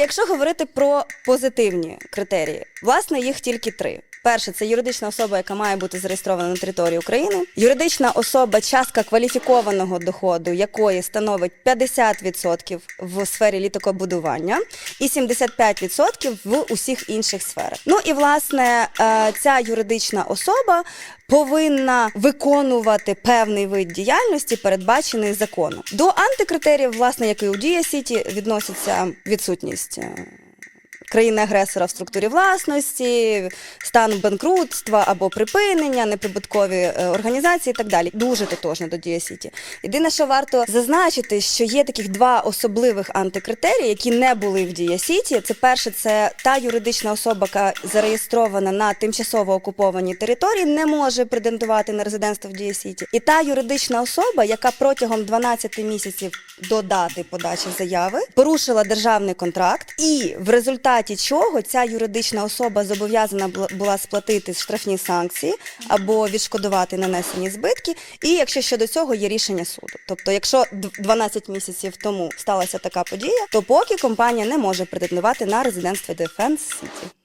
Якщо говорити про позитивні критерії, власне, їх тільки три. Перше, це юридична особа, яка має бути зареєстрована на території України. Юридична особа, частка кваліфікованого доходу якої становить 50% в сфері літакобудування і 75% в усіх інших сферах. Ну і власне е, ця юридична особа повинна виконувати певний вид діяльності, передбачений законом. До антикритеріїв, власне, як і у Дія Сіті, відноситься відсутність. Країни-агресора в структурі власності, стан банкрутства або припинення, неприбуткові е, організації і так далі. Дуже тотожно до Дія Сіті. Єдине, що варто зазначити, що є таких два особливих антикритерії, які не були в Дія Сіті. Це перше, це та юридична особа, яка зареєстрована на тимчасово окупованій території, не може претендувати на резидентство в Дія Сіті. І та юридична особа, яка протягом 12 місяців до дати подачі заяви порушила державний контракт, і в результаті чого ця юридична особа зобов'язана була- сплатити штрафні санкції або відшкодувати нанесені збитки. І якщо щодо цього є рішення суду. Тобто, якщо д- 12 місяців тому сталася така подія, то поки компанія не може претендувати на резидентство Defense City.